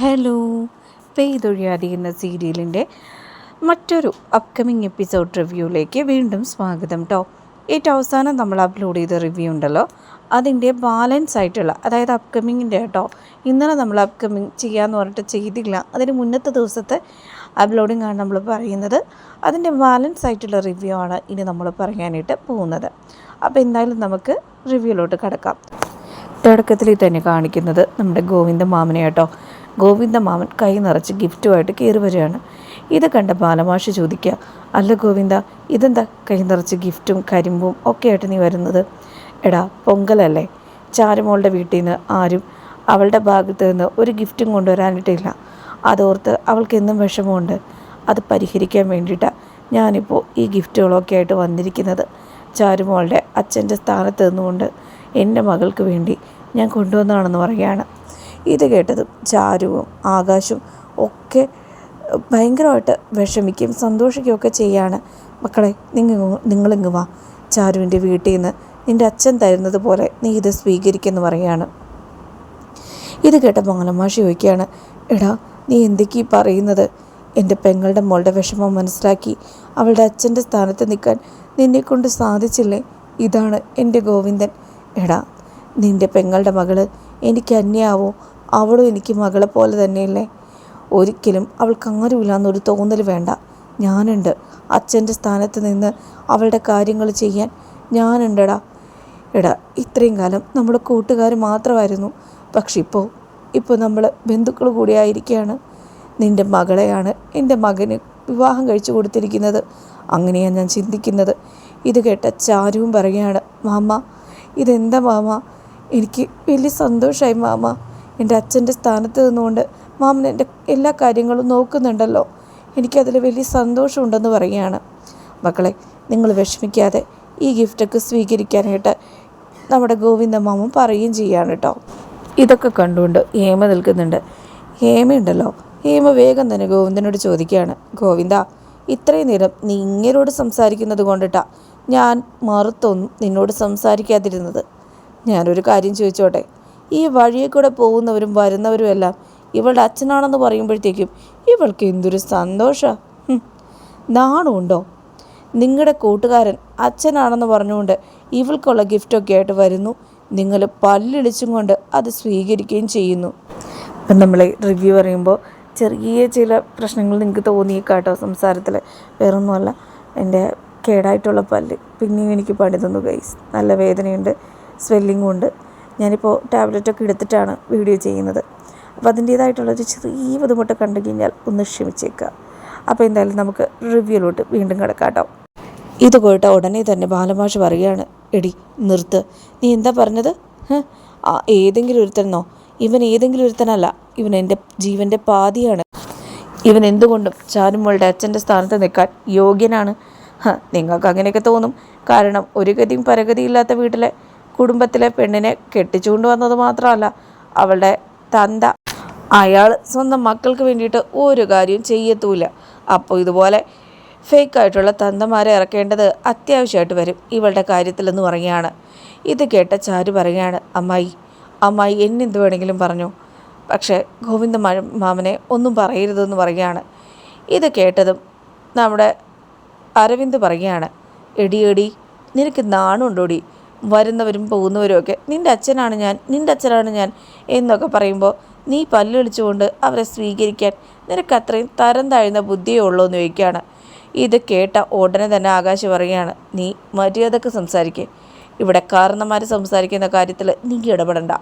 Hello. പെയ്തൊഴിയാതെ എന്ന സീരിയലിന്റെ മറ്റൊരു അപ്കമിങ് എപ്പിസോഡ് റിവ്യൂയിലേക്ക് വീണ്ടും സ്വാഗതം കേട്ടോ ഏറ്റവും അവസാനം നമ്മൾ അപ്ലോഡ് ചെയ്ത റിവ്യൂ ഉണ്ടല്ലോ. അതിന്റെ ബാലൻസ് ആയിട്ടുള്ള അതായത് അപ്കമിങ്ങിന്റെ കേട്ടോ ഇന്നലെ നമ്മൾ അപ്കമിങ് ചെയ്യാമെന്ന് പറഞ്ഞിട്ട് ചെയ്തില്ല. അതിന് മുന്നത്തെ ദിവസത്തെ അപ്ലോഡിംഗ് ആണ് നമ്മൾ പറയുന്നത്. അതിന്റെ ബാലൻസ് ആയിട്ടുള്ള റിവ്യൂ ആണ് ഇനി നമ്മൾ പറയാനായിട്ട് പോകുന്നത്. അപ്പോൾ എന്തായാലും നമുക്ക് റിവ്യൂയിലോട്ട് കിടക്കാം. തുടക്കത്തിൽ തന്നെ കാണിക്കുന്നത് നമ്മുടെ ഗോവിന്ദ മാമനെ കേട്ടോ ഗോവിന്ദ മാമൻ കൈ നിറച്ച് ഗിഫ്റ്റുമായിട്ട് കയറി വരികയാണ്. ഇത് കണ്ട ബാലമാഷ് ചോദിക്കുക അല്ല ഗോവിന്ദ ഇതെന്താ കൈ നിറച്ച് ഗിഫ്റ്റും കരിമ്പും ഒക്കെ ആയിട്ട് നീ വരുന്നത്? എടാ പൊങ്കലല്ലേ. ചാരുമോളുടെ വീട്ടിൽ നിന്ന് ആരും അവളുടെ ഭാഗത്ത് നിന്ന് ഒരു ഗിഫ്റ്റും കൊണ്ടുവരാനിട്ടില്ല. അതോർത്ത് അവൾക്ക് എന്നും വിഷമമുണ്ട്. അത് പരിഹരിക്കാൻ വേണ്ടിയിട്ടാണ് ഞാനിപ്പോൾ ഈ ഗിഫ്റ്റുകളൊക്കെ ആയിട്ട് വന്നിരിക്കുന്നത്. ചാരുമോളുടെ അച്ഛന്റെ സ്ഥാനത്ത് നിന്നുകൊണ്ട് എന്റെ മകൾക്ക് വേണ്ടി ഞാൻ കൊണ്ടുവന്നതാണെന്ന് പറയുകയാണ്. ഇത് കേട്ടതും ചാരുവും ആകാശും ഒക്കെ ഭയങ്കരമായിട്ട് വിഷമിക്കും സന്തോഷിക്കുകയൊക്കെ ചെയ്യാണ്. മക്കളെ നിങ്ങൾ നിങ്ങളിങ്ങ് വാ. ചാരുവിന്റെ വീട്ടിൽ നിന്ന് നിന്റെ അച്ഛൻ തരുന്നത് പോലെ നീ ഇത് സ്വീകരിക്കുമെന്ന് പറയാണ്. ഇത് കേട്ട മംഗലമാഷി ചോദിക്കുകയാണ് എടാ നീ എന്തൊക്കെയാ പറയുന്നത്? എന്റെ പെങ്ങളുടെ മോളുടെ വിഷമം മനസ്സിലാക്കി അവളുടെ അച്ഛന്റെ സ്ഥാനത്ത് നിൽക്കാൻ നിന്നെക്കൊണ്ട് സാധിച്ചില്ലേ? ഇതാണ് എന്റെ ഗോവിന്ദൻ. എടാ നിന്റെ പെങ്ങളുടെ മകൾ എനിക്ക് അന്യാവോ? അവളും എനിക്ക് മകളെ പോലെ തന്നെയല്ലേ? ഒരിക്കലും അവൾക്ക് അങ്ങനെയില്ലാന്നൊരു തോന്നൽ വേണ്ട. ഞാനുണ്ട്. അച്ഛന്റെ സ്ഥാനത്ത് നിന്ന് അവളുടെ കാര്യങ്ങൾ ചെയ്യാൻ ഞാനുണ്ടടാ. എടാ ഇത്രയും കാലം നമ്മൾ കൂട്ടുകാർ മാത്രമായിരുന്നു. പക്ഷെ ഇപ്പോൾ ഇപ്പോൾ നമ്മൾ ബന്ധുക്കൾ കൂടിയായിരിക്കുകയാണ് നിന്റെ മകളെയാണ് എന്റെ മകന് വിവാഹം കഴിച്ചു കൊടുത്തിരിക്കുന്നത്. അങ്ങനെയാണ് ഞാൻ ചിന്തിക്കുന്നത്. ഇത് കേട്ട ചാരുവും പറയുകയാണ് മാമ ഇതെന്താ മാമ? എനിക്ക് വലിയ സന്തോഷമായി മാമ. എന്റെ അച്ഛന്റെ സ്ഥാനത്ത് നിന്നുകൊണ്ട് മാമൻ എന്റെ എല്ലാ കാര്യങ്ങളും നോക്കുന്നുണ്ടല്ലോ. എനിക്കതിൽ വലിയ സന്തോഷമുണ്ടെന്ന് പറയുകയാണ്. മക്കളെ നിങ്ങൾ വിഷമിക്കാതെ ഈ ഗിഫ്റ്റൊക്കെ സ്വീകരിക്കാനായിട്ട് നമ്മുടെ ഗോവിന്ദ മാമൻ പറയുകയും ചെയ്യാണ് കേട്ടോ. ഇതൊക്കെ കണ്ടുകൊണ്ട് ഹേമ നിൽക്കുന്നുണ്ട്. ഹേമയുണ്ടല്ലോ. ഹേമ വേഗം തന്നെ ഗോവിന്ദനോട് ചോദിക്കുകയാണ്. ഗോവിന്ദ ഇത്രയും നേരം നീ ഇങ്ങനോട് സംസാരിക്കുന്നത് കൊണ്ടിട്ടാ ഞാൻ മറുത്തൊന്നും നിന്നോട് സംസാരിക്കാതിരുന്നത്. ഞാനൊരു കാര്യം ചോദിച്ചോട്ടെ? ഈ വഴിയെ കൂടെ പോകുന്നവരും വരുന്നവരും എല്ലാം ഇവളുടെ അച്ഛനാണെന്ന് പറയുമ്പോഴത്തേക്കും ഇവൾക്ക് എന്തൊരു സന്തോഷമാണ് നാണമുണ്ടോ നിങ്ങളുടെ കൂട്ടുകാരൻ അച്ഛനാണെന്ന് പറഞ്ഞുകൊണ്ട് ഇവൾക്കുള്ള ഗിഫ്റ്റൊക്കെ ആയിട്ട് വരുന്നു. നിങ്ങൾ പല്ലിളിച്ചും കൊണ്ട് അത് സ്വീകരിക്കുകയും ചെയ്യുന്നു. അപ്പം നമ്മൾ റിവ്യൂ പറയുമ്പോൾ ചെറിയ ചില പ്രശ്നങ്ങൾ നിങ്ങൾക്ക് തോന്നിയേക്കാട്ടോ സംസാരത്തിൽ വേറൊന്നുമല്ല എന്റെ കേടായിട്ടുള്ള പല്ല്. പിന്നെയും എനിക്ക് പണി തന്നു ഗൈസ് നല്ല വേദനയുണ്ട്. സ്വെല്ലിങ്ങും ഉണ്ട് ഞാനിപ്പോൾ ടാബ്ലറ്റൊക്കെ എടുത്തിട്ടാണ് വീഡിയോ ചെയ്യുന്നത്. അപ്പോൾ അതിന്റേതായിട്ടുള്ളൊരു ചെറിയ ബുദ്ധിമുട്ട് കണ്ടു കഴിഞ്ഞാൽ ഒന്ന് ക്ഷമിച്ചേക്കുക അപ്പോൾ എന്തായാലും നമുക്ക് റിവ്യൂലോട്ട് വീണ്ടും കിടക്കാം കേട്ടോ. ഇത് കേട്ട ഉടനെ തന്നെ ബാലമാഷ് പറയുകയാണ് എടി നിർത്ത്. നീ എന്താ പറഞ്ഞത്? ആ ഏതെങ്കിലും ഒരുത്തനെന്നോ? ഇവൻ ഏതെങ്കിലും ഒരുത്തനല്ല. ഇവൻ എന്റെ ജീവന്റെ പാതിയാണ്. ഇവൻ എന്തുകൊണ്ടും ചാരുമോളുടെ അച്ഛന്റെ സ്ഥാനത്ത് നിൽക്കാൻ യോഗ്യനാണ്. നിങ്ങൾക്ക് അങ്ങനെയൊക്കെ തോന്നും. കാരണം ഒരു ഗതിയും പരഗതിയില്ലാത്ത വീട്ടിലെ കുടുംബത്തിലെ പെണ്ണിനെ കെട്ടിച്ചുകൊണ്ട് വന്നത് മാത്രമല്ല അവളുടെ തന്ത. അയാൾ സ്വന്തം മക്കൾക്ക് വേണ്ടിയിട്ട് ഒരു കാര്യവും ചെയ്യത്തൂല അപ്പോൾ ഇതുപോലെ ഫേക്കായിട്ടുള്ള തന്തമാരെ ഇറക്കേണ്ടത് അത്യാവശ്യമായിട്ട് വരും. ഇവളുടെ കാര്യത്തിലെന്ന് പറയുകയാണ്. ഇത് കേട്ട ചാരു പറയുകയാണ് അമ്മായി അമ്മായി എന്നെന്ത് വേണമെങ്കിലും പറഞ്ഞു. പക്ഷേ ഗോവിന്ദ മാമനെ ഒന്നും പറയരുതെന്ന് പറയുകയാണ്. ഇത് കേട്ടതും നമ്മുടെ അരവിന്ദ് പറയുകയാണ് എടി എടി നിനക്ക് നാണുണ്ടോടി? വരുന്നവരും പോകുന്നവരും ഒക്കെ നിന്റെ അച്ഛനാണ് ഞാൻ നിന്റെ അച്ഛനാണ് ഞാൻ എന്നൊക്കെ പറയുമ്പോൾ നീ പല്ലൊളിച്ചുകൊണ്ട് അവരെ സ്വീകരിക്കാൻ നിനക്ക് അത്രയും തരം താഴ്ന്ന ബുദ്ധിയേ ഉള്ളൂ എന്ന് ചോദിക്കുകയാണ്. ഇത് കേട്ട ഉടനെ തന്നെ ആകാശ് പറയുകയാണ് നീ മര്യാദയ്ക്ക് സംസാരിക്കേ. ഇവിടെ കാരണന്മാർ സംസാരിക്കുന്ന കാര്യത്തിൽ നീ ഇടപെടണ്ട.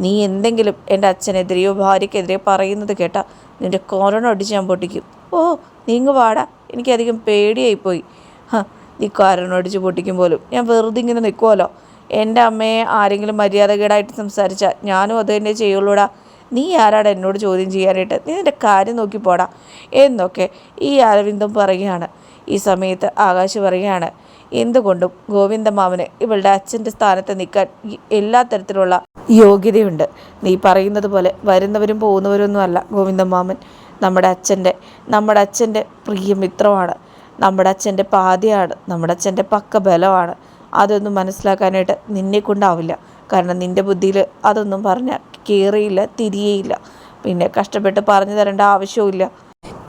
നീ എന്തെങ്കിലും എന്റെ അച്ഛനെതിരെയോ ഭാര്യയ്ക്കെതിരെയോ പറയുന്നത് കേട്ടാ നിന്റെ കൊറോണ അടിച്ച് ഞാൻ പൊട്ടിക്കും. ഓ നീങ്ങ് വാടാ. എനിക്കധികം പേടിയായിപ്പോയി. ഹാ നീ കാരണം അടിച്ച് പൊട്ടിക്കും പോലും. ഞാൻ വെറുതെ ഇങ്ങനെ നിൽക്കുമല്ലോ എന്റെ അമ്മയെ ആരെങ്കിലും മര്യാദകേടായിട്ട് സംസാരിച്ചാൽ ഞാനും അത് തന്നെ ചെയ്യുള്ളൂടാ. നീ ആരാടാ എന്നോട് ചോദ്യം ചെയ്യാനായിട്ട്? നീ നിന്റെ കാര്യം നോക്കി പോടാ. എന്നൊക്കെ ഈ അരവിന്ദം പറയുകയാണ്. ഈ സമയത്ത് ആകാശ് പറയുകയാണ് എന്തുകൊണ്ടും ഗോവിന്ദ മാമന് ഇവളുടെ അച്ഛന്റെ സ്ഥാനത്ത് നിൽക്കാൻ എല്ലാ തരത്തിലുള്ള യോഗ്യതയുണ്ട്. നീ പറയുന്നത് പോലെ വരുന്നവരും പോകുന്നവരൊന്നും ഗോവിന്ദ മാമൻ. നമ്മുടെ അച്ഛന്റെ നമ്മുടെ അച്ഛന്റെ പ്രിയ മിത്രമാണ്. നമ്മുടെ അച്ഛന്റെ പാതിയാണ് നമ്മുടെ അച്ഛന്റെ പക്ക ബലമാണ് അതൊന്നും മനസ്സിലാക്കാനായിട്ട് നിന്നെ കൊണ്ടാവില്ല. കാരണം നിന്റെ ബുദ്ധിയിൽ അതൊന്നും പറഞ്ഞാൽ കയറിയില്ല തിരിയേയില്ല. പിന്നെ കഷ്ടപ്പെട്ട് പറഞ്ഞു തരേണ്ട ആവശ്യവുമില്ല.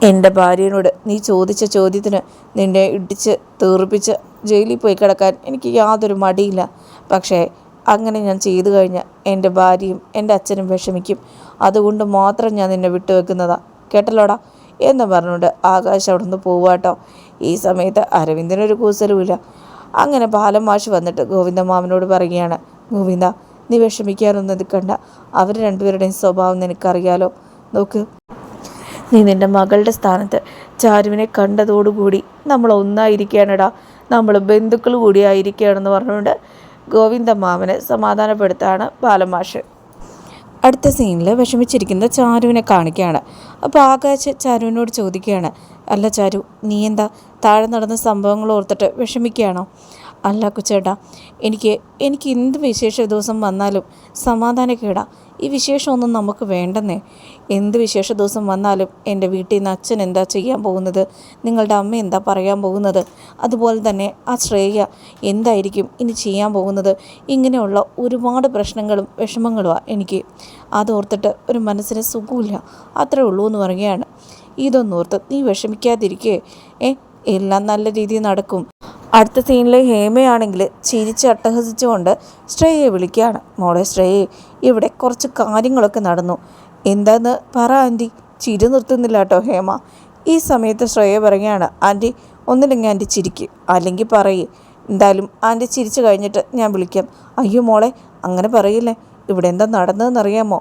എന്റെ ഭാര്യയോട് നീ ചോദിച്ച ചോദ്യത്തിന് നിന്നെ ഇടിച്ച് തീർപ്പിച്ച് ജയിലിൽ പോയി കിടക്കാൻ എനിക്ക് യാതൊരു മടിയില്ല. പക്ഷേ അങ്ങനെ ഞാൻ ചെയ്തു കഴിഞ്ഞാൽ എന്റെ ഭാര്യയും എന്റെ അച്ഛനും വിഷമിക്കും. അതുകൊണ്ട് മാത്രം ഞാൻ നിന്നെ വിട്ടുവെക്കുന്നതാ. കേട്ടല്ലോടാ? എന്ന് പറഞ്ഞുകൊണ്ട് ആകാശ് അവിടെ നിന്ന് പോവാട്ടോ ഈ സമയത്ത് അരവിന്ദനൊരു കൂസലുമില്ല. അങ്ങനെ ബാലം മാഷ് വന്നിട്ട് ഗോവിന്ദ മാമനോട് പറയുകയാണ് ഗോവിന്ദ നീ വിഷമിക്കാനൊന്നും നിൽക്കണ്ട അവർ രണ്ടുപേരുടെയും സ്വഭാവം നിനക്കറിയാലോ. നോക്ക്. നീ നിന്റെ മകളുടെ സ്ഥാനത്ത് ചാരുവിനെ കണ്ടതോടുകൂടി നമ്മൾ ഒന്നായിരിക്കുകയാണെടാ നമ്മൾ ബന്ധുക്കൾ കൂടിയായിരിക്കുകയാണെന്ന് പറഞ്ഞുകൊണ്ട് ഗോവിന്ദ മാമനെ സമാധാനപ്പെടുത്താണ് ബാലമാഷ് അടുത്ത സീനിൽ വിഷമിച്ചിരിക്കുന്ന ചാരുവിനെ കാണിക്കുകയാണ്. അപ്പോൾ ആകാശ് ചാരുവിനോട് ചോദിക്കുകയാണ് അല്ല ചാരു നീ എന്താ താഴെ നടന്ന സംഭവങ്ങൾ ഓർത്തിട്ട് വിഷമിക്കുകയാണോ? അല്ല കുച്ചേട്ടാ എനിക്ക് എനിക്ക് എന്ത് വിശേഷ ദിവസം വന്നാലും സമാധാനക്കേടാ. ഈ വിശേഷമൊന്നും നമുക്ക് വേണ്ടെന്നേ. എന്ത് വിശേഷ ദിവസം വന്നാലും എന്റെ വീട്ടിൽ നിന്ന് അച്ഛൻ എന്താ ചെയ്യാൻ പോകുന്നത്? നിങ്ങളുടെ അമ്മ എന്താ പറയാൻ പോകുന്നത്? അതുപോലെ തന്നെ ആ ശ്രേയ എന്തായിരിക്കും ഇനി ചെയ്യാൻ പോകുന്നത്? ഇങ്ങനെയുള്ള ഒരുപാട് പ്രശ്നങ്ങളും വിഷമങ്ങളുമാണ് എനിക്ക്. അതോർത്തിട്ട് ഒരു മനസ്സിന് സുഖമില്ല. അത്രേ ഉള്ളൂ എന്ന് പറയുകയാണ്. ഇതൊന്നോർത്ത് നീ വിഷമിക്കാതിരിക്കേ. ഏ എല്ലാം നല്ല രീതിയിൽ നടക്കും. അടുത്ത സീനിലെ ഹേമയാണെങ്കിൽ ചിരിച്ച് അട്ടഹസിച്ചുകൊണ്ട് ശ്രേയയെ വിളിക്കുകയാണ്. മോളെ ശ്രേയെ ഇവിടെ കുറച്ച് കാര്യങ്ങളൊക്കെ നടന്നു. എന്താന്ന് പറ ആന്റി. ചിരി നിർത്തുന്നില്ല കേട്ടോ ഹേമ. ഈ സമയത്ത് ശ്രേയ പറയുകയാണ് ആന്റി ഒന്നില്ലെങ്കിൽ ആന്റി ചിരിക്ക്. അല്ലെങ്കിൽ പറയേ. എന്തായാലും ആന്റി ചിരിച്ചു കഴിഞ്ഞിട്ട് ഞാൻ വിളിക്കാം. അയ്യോ മോളെ അങ്ങനെ പറയില്ലേ? ഇവിടെ എന്താ നടന്നതെന്നറിയാമോ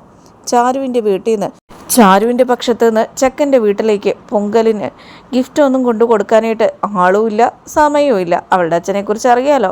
ചാരുവിന്റെ വീട്ടിൽ നിന്ന് ചാരുവിന്റെ പക്ഷത്ത് നിന്ന് ചെക്കന്റെ വീട്ടിലേക്ക് പൊങ്കലിന് ഗിഫ്റ്റ് ഒന്നും കൊണ്ടു കൊടുക്കാനായിട്ട് ആളുമില്ല സമയവുമില്ല. അവളുടെ അച്ഛനെക്കുറിച്ച് അറിയാലോ.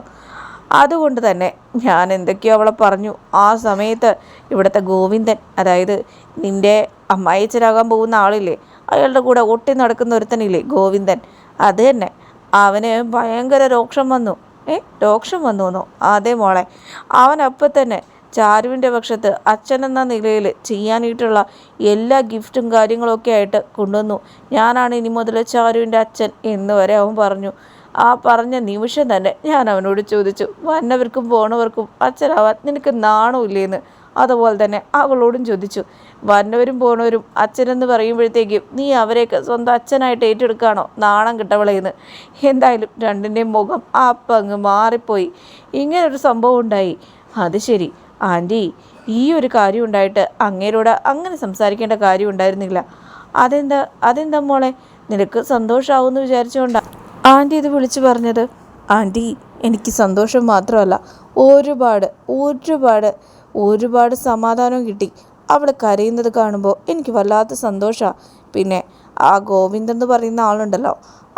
അതുകൊണ്ട് തന്നെ ഞാൻ എന്തൊക്കെയോ അവളെ പറഞ്ഞു. ആ സമയത്ത് ഇവിടുത്തെ ഗോവിന്ദൻ അതായത് നിന്റെ അമ്മായിച്ചനാകാൻ പോകുന്ന ആളില്ലേ അയാളുടെ കൂടെ ഒട്ടി നടക്കുന്ന ഒരുത്തനില്ലേ ഗോവിന്ദൻ അത് തന്നെ. അവന് ഭയങ്കര രോക്ഷം വന്നു. ഏ രോക്ഷം വന്നു എന്നോ അതേ മോളെ. അവൻ തന്നെ ചാരുവിന്റെ പക്ഷത്ത് അച്ഛനെന്ന നിലയിൽ ചെയ്യാനായിട്ടുള്ള എല്ലാ ഗിഫ്റ്റും കാര്യങ്ങളൊക്കെ ആയിട്ട് കൊണ്ടുവന്നു. ഞാനാണ് ഇനി മുതൽ ചാരുവിന്റെ അച്ഛൻ എന്ന് വരെ അവൻ പറഞ്ഞു. ആ പറഞ്ഞ നിമിഷം തന്നെ ഞാൻ അവനോട് ചോദിച്ചു വന്നവർക്കും പോണവർക്കും അച്ഛനാവാൻ നിനക്ക് നാണമില്ലേന്ന് അതുപോലെ തന്നെ അവളോടും ചോദിച്ചു വന്നവരും പോണവരും അച്ഛനെന്ന് പറയുമ്പോഴത്തേക്കും നീ അവരെയൊക്കെ സ്വന്തം അച്ഛനായിട്ട് ഏറ്റെടുക്കാണോ? നാണം കിട്ടവളേന്ന്. എന്തായാലും രണ്ടിന്റെയും മുഖം ആ പങ്ങ് മാറിപ്പോയി. ഇങ്ങനൊരു സംഭവം ഉണ്ടായി. അത് ശരി. ആന്റി ഈ ഒരു കാര്യം ഉണ്ടായിട്ട് അങ്ങേരോട് അങ്ങനെ സംസാരിക്കേണ്ട കാര്യം ഉണ്ടായിരുന്നില്ല. അതെന്താ അതെന്താ മോളെ? നിനക്ക് സന്തോഷമാവുമെന്ന് വിചാരിച്ചുകൊണ്ടാണ് ആന്റി ഇത് വിളിച്ചു പറഞ്ഞത് ആന്റി എനിക്ക് സന്തോഷം മാത്രമല്ല ഒരുപാട് ഒരുപാട് ഒരുപാട് സമാധാനവും കിട്ടി. അവൾ കരയുന്നത് കാണുമ്പോൾ എനിക്ക് വല്ലാത്ത സന്തോഷമാണ് പിന്നെ ആ ഗോവിന്ദൻ എന്ന് പറയുന്ന ആളുണ്ടല്ലോ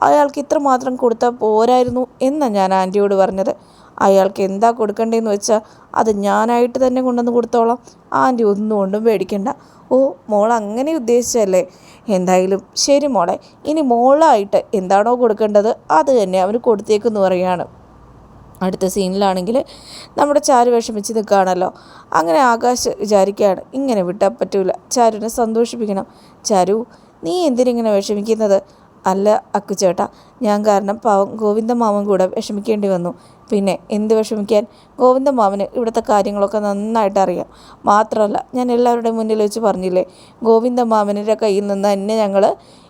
അയാൾക്ക് ഇത്രമാത്രം കൊടുത്താൽ പോരായിരുന്നു എന്നാണ് ഞാൻ ആന്റിയോട് പറഞ്ഞത്. അയാൾക്ക് എന്താ കൊടുക്കണ്ടേന്ന് വെച്ചാൽ അത് ഞാനായിട്ട് തന്നെ കൊണ്ടുവന്ന് കൊടുത്തോളാം. ആന്റി ഒന്നും കൊണ്ടും പേടിക്കണ്ട. ഓ മോൾ അങ്ങനെ ഉദ്ദേശിച്ചല്ലേ എന്തായാലും ശരി മോളെ ഇനി മോളായിട്ട് എന്താണോ കൊടുക്കേണ്ടത് അത് തന്നെ അവന് കൊടുത്തേക്കെന്ന് പറയുകയാണ് അടുത്ത സീനിലാണെങ്കിൽ നമ്മുടെ ചാരു വിഷമിച്ച് നിൽക്കുകയാണല്ലോ. അങ്ങനെ ആകാശ് വിചാരിക്കുകയാണ് ഇങ്ങനെ വിട്ടാൽ പറ്റൂല ചാരുവിനെ സന്തോഷിപ്പിക്കണം. ചാരു നീ എന്തിനിങ്ങനെ വിഷമിക്കുന്നത്? അല്ല അക്കുചേട്ടാ ഞാൻ കാരണം പാവം ഗോവിന്ദ മാമൻ കൂടെ വിഷമിക്കേണ്ടി വന്നു. പിന്നെ എന്ത് വിഷമിക്കാൻ? ഗോവിന്ദമാമന് ഇവിടുത്തെ കാര്യങ്ങളൊക്കെ നന്നായിട്ട് അറിയാം മാത്രമല്ല ഞാൻ എല്ലാവരുടെയും മുന്നിൽ വെച്ച് പറഞ്ഞില്ലേ ഗോവിന്ദ ഗോവിന്ദമാമന്റെ കയ്യിൽ നിന്ന് തന്നെ ഞങ്ങൾ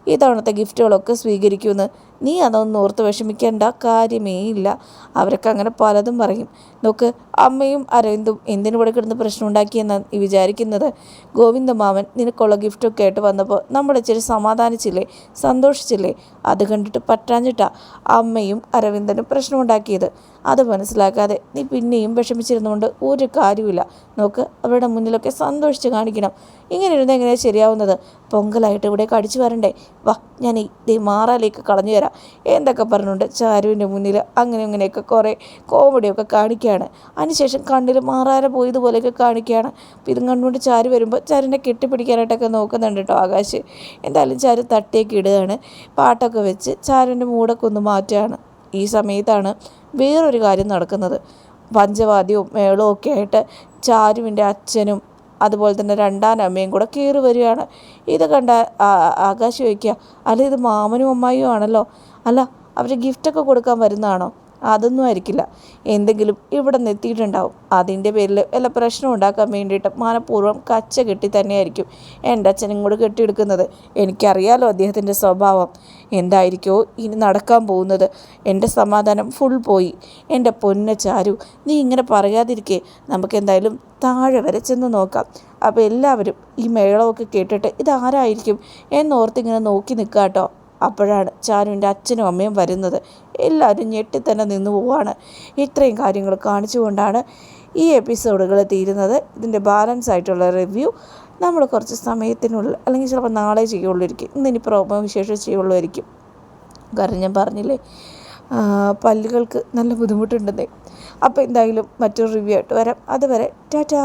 ഈ തവണത്തെ ഗിഫ്റ്റുകളൊക്കെ സ്വീകരിക്കുമെന്ന് നീ അതൊന്നും ഓർത്ത് വിഷമിക്കേണ്ട കാര്യമേ ഇല്ല. അവരൊക്കെ അങ്ങനെ പലതും പറയും. നോക്ക് അമ്മയും അരവിന്ദും എന്തിനു ഇവിടെ കിടന്ന് പ്രശ്നം ഉണ്ടാക്കിയെന്നാണ് ഈ വിചാരിക്കുന്നത്? ഗോവിന്ദമാമൻ നിനക്കുള്ള ഗിഫ്റ്റൊക്കെ ആയിട്ട് വന്നപ്പോൾ നമ്മൾ ഇച്ചിരി സമാധാനിച്ചില്ലേ? സന്തോഷിച്ചില്ലേ? അത് കണ്ടിട്ട് പറ്റാഞ്ഞിട്ടാ അമ്മയും അരവിന്ദനും പ്രശ്നമുണ്ടാക്കിയത് അത് മനസ്സിലാക്കാതെ നീ പിന്നെയും വിഷമിച്ചിരുന്നുകൊണ്ട് ഒരു കാര്യമില്ല നോക്ക് അവരുടെ മുന്നിലൊക്കെ സന്തോഷിച്ച് കാണിക്കണം. ഇങ്ങനെ ഇരുന്ന് എങ്ങനെയാണ് ശരിയാവുന്നത്? പൊങ്കലായിട്ട് ഇവിടെ കടിച്ചു വരണ്ടേ? വാ ഞാൻ ഈ മാറാലേക്ക് കളഞ്ഞു തരാം. എന്തൊക്കെ പറഞ്ഞുകൊണ്ട് ചാരുവിന്റെ മുന്നിൽ അങ്ങനെ ഇങ്ങനെയൊക്കെ കുറേ കോമഡിയൊക്കെ കാണിക്കുകയാണ്. അതിനുശേഷം കണ്ണിൽ മാറാര പോയതുപോലെയൊക്കെ കാണിക്കുകയാണ്. അപ്പം ഇതും കണ്ടുകൊണ്ട് ചാരു വരുമ്പോൾ ചാരുവിനെ കെട്ടിപ്പിടിക്കാനായിട്ടൊക്കെ നോക്കുന്നുണ്ട് കേട്ടോ ആകാശ്. എന്തായാലും ചാരു തട്ടിയൊക്കെ ഇടുകയാണ്. പാട്ടൊക്കെ വെച്ച് ചാരുവിന്റെ മൂടൊക്കെ ഒന്ന് മാറ്റുകയാണ്. ഈ സമയത്താണ് വേറൊരു കാര്യം നടക്കുന്നത്. പഞ്ചവാദ്യവും മേളവും ഒക്കെ ആയിട്ട് ചാരുവിന്റെ അച്ഛനും അതുപോലെ തന്നെ രണ്ടാം അമ്മയും കൂടെ കയറി വരികയാണ്. ഇത് കണ്ട ആകാശ് ചോദിക്കുക അല്ല ഇത് മാമനും അമ്മായിയും ആണല്ലോ? അല്ല അവർ ഗിഫ്റ്റൊക്കെ കൊടുക്കാൻ വരുന്നതാണോ? അതൊന്നും ആയിരിക്കില്ല. എന്തെങ്കിലും ഇവിടെ എത്തിയിട്ടുണ്ടാവും. അതിന്റെ പേരിൽ വല്ല പ്രശ്നം ഉണ്ടാക്കാൻ വേണ്ടിയിട്ട് മനഃപൂർവം കച്ച കെട്ടി തന്നെയായിരിക്കും എന്റെ അച്ഛൻ ഇങ്ങോട്ട് കെട്ടിയെടുക്കുന്നത്. എനിക്കറിയാലോ അദ്ദേഹത്തിന്റെ സ്വഭാവം. എന്തായിരിക്കോ ഇനി നടക്കാൻ പോകുന്നത്? എന്റെ സമാധാനം ഫുൾ പോയി. എന്റെ പൊന്ന ചാരു നീ ഇങ്ങനെ പറയാതിരിക്കേ. നമുക്ക് എന്തായാലും താഴെ വരെ ചെന്ന് നോക്കാം. അപ്പോൾ എല്ലാവരും ഈ മേളമൊക്കെ കേട്ടിട്ട് ഇതാരായിരിക്കും എന്നോർത്തിങ്ങനെ നോക്കി നിൽക്കാം കേട്ടോ അപ്പോഴാണ് ചാരുവിന്റെ അച്ഛനും അമ്മയും വരുന്നത്. എല്ലാവരും ഞെട്ടി തന്നെ നിന്നു പോവുകയാണ് ഇത്രയും കാര്യങ്ങൾ കാണിച്ചുകൊണ്ടാണ് ഈ എപ്പിസോഡുകൾ തീരുന്നത്. ഇതിന്റെ ബാലൻസ് ആയിട്ടുള്ള റിവ്യൂ നമ്മൾ കുറച്ച് സമയത്തിനുള്ളിൽ അല്ലെങ്കിൽ ചിലപ്പോൾ നാളെ ചെയ്യുള്ളൂരിക്കും ഇന്നിനി പ്രോമോ വിശേഷം ചെയ്യുള്ളൂരിക്കും കാരണം ഞാൻ പറഞ്ഞില്ലേ പല്ലുകൾക്ക് നല്ല ബുദ്ധിമുട്ടുണ്ടെന്നേ. അപ്പോൾ എന്തായാലും മറ്റൊരു റിവ്യൂ ആയിട്ട് വരാം. അതുവരെ ടാറ്റാ!